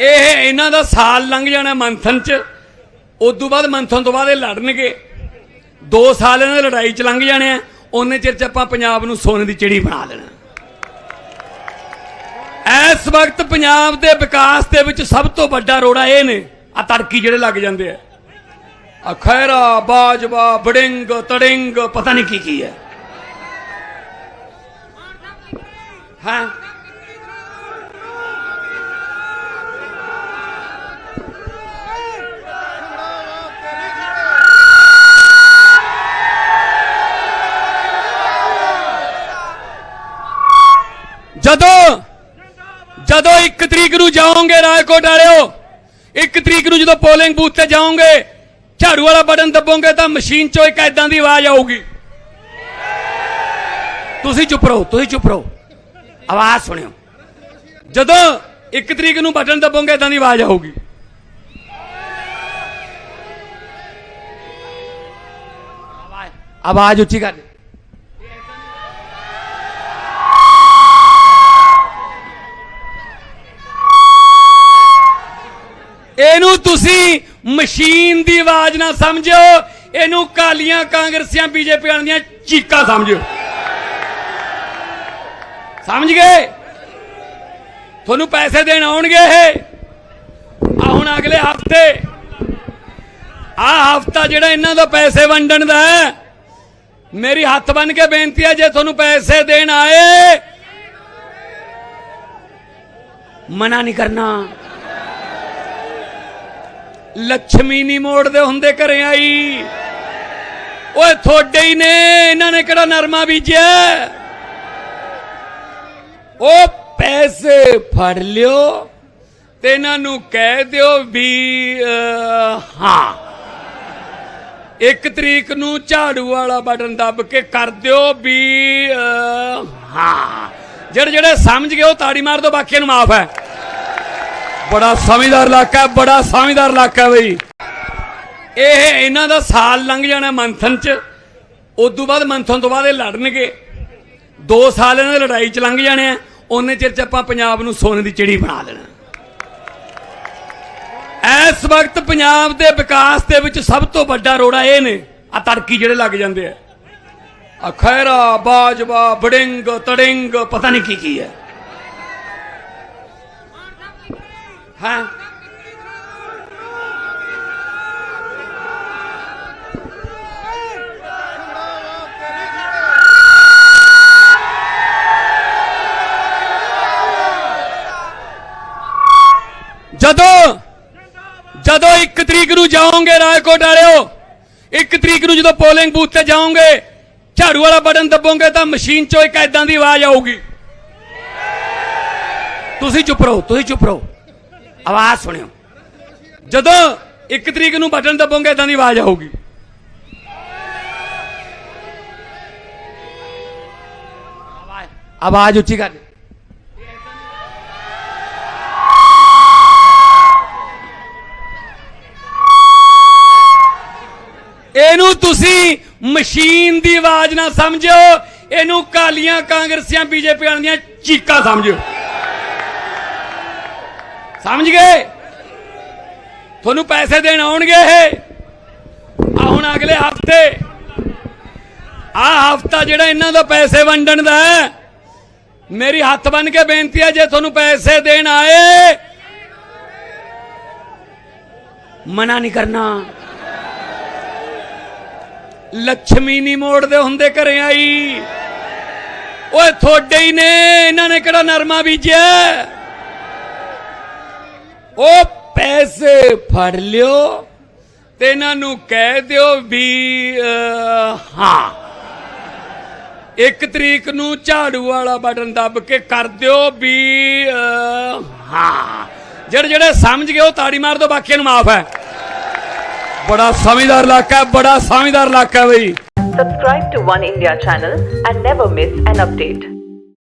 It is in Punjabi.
ਇਹ ਇਹਨਾਂ ਦਾ ਸਾਲ ਲੰਘ ਜਾਣਾ ਮੰਥਨ ਚ। ਉਸ ਤੋਂ ਬਾਅਦ ਮੰਥਨ ਤੋਂ ਬਾਅਦ ਇਹ ਲੜਨਗੇ। 2 ਸਾਲ ਇਹਨਾਂ ਦੀ ਲੜਾਈ ਚ ਲੰਘ ਜਾਣੇ ਆ। ਉਹਨੇ ਚਿਰ ਚ ਆਪਾਂ ਪੰਜਾਬ ਨੂੰ ਸੋਨੇ ਦੀ ਚਿੜੀ ਬਣਾ ਲੈਣਾ। ਇਸ ਵਕਤ ਪੰਜਾਬ ਦੇ ਵਿਕਾਸ ਦੇ ਵਿੱਚ ਸਭ ਤੋਂ ਵੱਡਾ ਰੋੜਾ ਇਹ ਨੇ ਆ ਤੜਕੀ ਜਿਹੜੇ ਲੱਗ ਜਾਂਦੇ ਆ। ਆ ਖੈਰਾ ਬਾਜਵਾ ਬੜਿੰਗ ਤੜਿੰਗ, ਪਤਾ ਨਹੀਂ ਕੀ ਕੀ ਹੈ। ਹਾਂ? ਜਦੋਂ ਜਦੋਂ 1 ਤਰੀਕ ਨੂੰ ਜਾਓਗੇ ਰਾਏਕੋਟ ਵਾਲਿਓ 1 ਤਰੀਕ ਨੂੰ ਜਦੋਂ ਪੋਲਿੰਗ ਬੂਥ ਤੇ ਜਾਓਗੇ, ਝਾੜੂ ਵਾਲਾ ਬਟਨ ਦੱਬੋਗੇ ਤਾਂ ਮਸ਼ੀਨ ਚੋਂ ਇੱਕ ਐਦਾਂ ਦੀ ਆਵਾਜ਼ ਆਊਗੀ। ਤੁਸੀਂ ਚੁੱਪ ਰਹੋ, ਤੁਸੀਂ ਚੁੱਪ ਰਹੋ। ਆਵਾਜ਼ ਸੁਣਿਓ। ਜਦੋਂ 1 ਤਰੀਕ ਨੂੰ ਬਟਨ ਦੱਬੋਗੇ ਐਦਾਂ ਦੀ ਆਵਾਜ਼ ਆਊਗੀ। ਆਵਾਜ਼ ਆਵਾਜ਼ ਉੱਚੀ ਕਰ। ਇਹਨੂੰ ਤੁਸੀਂ ਮਸ਼ੀਨ ਦੀ ਆਵਾਜ਼ ਨਾ ਸਮਝਿਓ, ਇਹਨੂੰ ਕਾਲੀਆਂ ਕਾਂਗਰਸੀਆਂ, ਬੀਜੇਪੀ ਵਾਲਿਆਂ ਦੀਆਂ ਚੀਕਾਂ ਸਮਝਿਓ। ਸਮਝ ਗਏ? ਤੁਹਾਨੂੰ ਪੈਸੇ ਦੇਣ ਆਉਣਗੇ ਇਹ? ਆ ਹੁਣ ਅਗਲੇ ਹਫ਼ਤੇ। ਆ ਹਫਤਾ ਜਿਹੜਾ ਇਹਨਾਂ ਦਾ ਪੈਸੇ ਵੰਡਣ ਦਾ ਮੇਰੀ ਹੱਥ ਬੰਨ ਕੇ ਬੇਨਤੀ ਹੈ, ਜੇ ਤੁਹਾਨੂੰ ਪੈਸੇ ਦੇਣ ਆਏ, ਮਨਾ ਨਹੀਂ ਕਰਨਾ। ਲక్ష్ਮੀ ਨਹੀਂ ਮੋੜਦੇ ਹੁੰਦੇ ਘਰੇ ਆਈ। ਓਏ ਥੋੜੇ ਹੀ ਨੇ, ਇਹਨਾਂ ਨੇ ਕਿਹੜਾ ਨਰਮਾ ਬੀਜਿਆ? ਉਹ ਪੈਸੇ ਫੜ ਲਿਓ ਤੇ ਇਹਨਾਂ ਨੂੰ ਕਹਿ ਦਿਓ ਵੀ ਹਾਂ। ਇੱਕ ਤਰੀਕ ਨੂੰ ਝਾੜੂ ਵਾਲਾ ਬਟਨ ਦੱਬ ਕੇ ਕਰ ਦਿਓ ਵੀ ਹਾਂ। ਜਿਹੜੇ ਜਿਹੜੇ ਸਮਝ ਗਏ ਉਹ ਤਾੜੀ ਮਾਰ ਦਿਓ ਬਾਕੀਆਂ ਨੂੰ ਮਾਫ ਹੈ। ਬੜਾ ਸਮਝਦਾਰ ਇਲਾਕਾ ਬੜਾ ਸਮਝਦਾਰ ਇਲਾਕਾ ਹੈ ਬਈ। ਇਹ ਇਹਨਾਂ ਦਾ ਸਾਲ ਲੰਘ ਜਾਣਾ ਮੰਥਨ ਚ। ਉਸ ਤੋਂ ਬਾਅਦ ਮੰਥਨ ਤੋਂ ਬਾਅਦ ਇਹ ਲੜਨਗੇ। 2 ਸਾਲ ਇਹਨਾਂ ਦੀ ਲੜਾਈ ਚ ਲੰਘ ਜਾਣੇ ਆ। ਉਹਨੇ ਚਿਰ ਚ ਆਪਾਂ ਪੰਜਾਬ ਨੂੰ ਸੋਨੇ ਦੀ ਚਿੜੀ ਬਣਾ ਲੈਣਾ। ਇਸ ਵਕਤ ਪੰਜਾਬ ਦੇ ਵਿਕਾਸ ਦੇ ਵਿੱਚ ਸਭ ਤੋਂ ਵੱਡਾ ਰੋੜਾ ਇਹ ਨੇ, ਆ ਤੜਕੀ ਜਿਹੜੇ ਲੱਗ ਜਾਂਦੇ ਆ। ਆ ਖੈਰਾ ਬਾਜਵਾ ਬੜਿੰਗ ਤੜਿੰਗ, ਪਤਾ ਨਹੀਂ ਕੀ ਕੀ ਹੈ। ਹਾਂ। ਜਦੋਂ ਜਦੋਂ 1 ਤਰੀਕ ਨੂੰ ਜਾਓਗੇ ਰਾਏਕੋਟ ਵਾਲਿਓ 1 ਤਰੀਕ ਨੂੰ ਜਦੋਂ ਪੋਲਿੰਗ ਬੂਥ ਤੇ ਜਾਓਗੇ, ਝਾੜੂ ਵਾਲਾ ਬਟਨ ਦੱਬੋਗੇ ਤਾਂ ਮਸ਼ੀਨ ਚੋਂ ਇੱਕ ਐਦਾਂ ਦੀ ਆਵਾਜ਼ ਆਊਗੀ। ਤੁਸੀਂ ਚੁੱਪ ਰਹੋ, ਤੁਸੀਂ ਚੁੱਪ ਰਹੋ। ਆਵਾਜ਼ ਸੁਣਿਓ। ਜਦੋਂ 1 ਤਰੀਕ ਨੂੰ ਬਟਨ ਦੱਬੋਗੇ ਇਦਾਂ ਦੀ ਆਵਾਜ਼ ਆਊਗੀ। ਆਵਾਜ਼ ਉੱਚੀ ਕਰ। ਇਹਨੂੰ ਤੁਸੀਂ ਮਸ਼ੀਨ ਦੀ ਆਵਾਜ਼ ਨਾ ਸਮਝੋ ਇਹਨੂੰ ਕਾਲੀਆਂ ਕਾਂਗਰਸੀਆਂ ਬੀਜੇਪੀ ਵਾਲਿਆਂ ਦੀਆਂ ਚੀਕਾਂ ਸਮਝੋ ਸਮਝ ਗਏ? ਤੁਹਾਨੂੰ ਪੈਸੇ ਦੇਣ ਆਉਣਗੇ ਆ ਹੁਣ ਅਗਲੇ ਹਫ਼ਤੇ। ਆ ਹਫਤਾ ਜਿਹੜਾ ਇਹਨਾਂ ਦਾ ਪੈਸੇ ਵੰਡਣ ਦਾ ਹੈ, ਮੇਰੀ ਹੱਥ ਬੰਨ ਕੇ ਬੇਨਤੀ ਹੈ, ਜੇ ਤੁਹਾਨੂੰ ਪੈਸੇ ਦੇਣ ਆਏ, ਮਨਾ ਨਹੀਂ ਕਰਨਾ। ਲక్ష్ਮੀ ਨਹੀਂ ਮੋੜਦੇ ਹੁੰਦੇ ਘਰੇ ਆਈ। ਓਏ ਥੋੜੇ ਹੀ ਨੇ, ਇਹਨਾਂ ਨੇ ਕਿਹੜਾ ਨਰਮਾ ਬੀਜਿਆ? ਉਹ ਪੈਸੇ ਫੜ ਲਿਓ ਤੇ ਇਹਨਾਂ ਨੂੰ ਕਹਿ ਦਿਓ ਵੀ ਹਾਂ। ਇੱਕ ਤਰੀਕ ਨੂੰ ਝਾੜੂ ਵਾਲਾ ਬਟਨ ਦੱਬ ਕੇ ਕਰ ਦਿਓ ਵੀ ਹਾਂ। ਜਿਹੜੇ ਜਿਹੜੇ ਸਮਝ ਗਏ ਉਹ ਤਾੜੀ ਮਾਰ ਦਿਓ, ਬਾਕੀਆਂ ਨੂੰ ਮਾਫ ਹੈ। ਬੜਾ ਸਮਝਦਾਰ ਇਲਾਕਾ ਹੈ, ਬੜਾ ਸਮਝਦਾਰ ਇਲਾਕਾ ਹੈ ਬਈ। Subscribe to One India channel and never miss an update.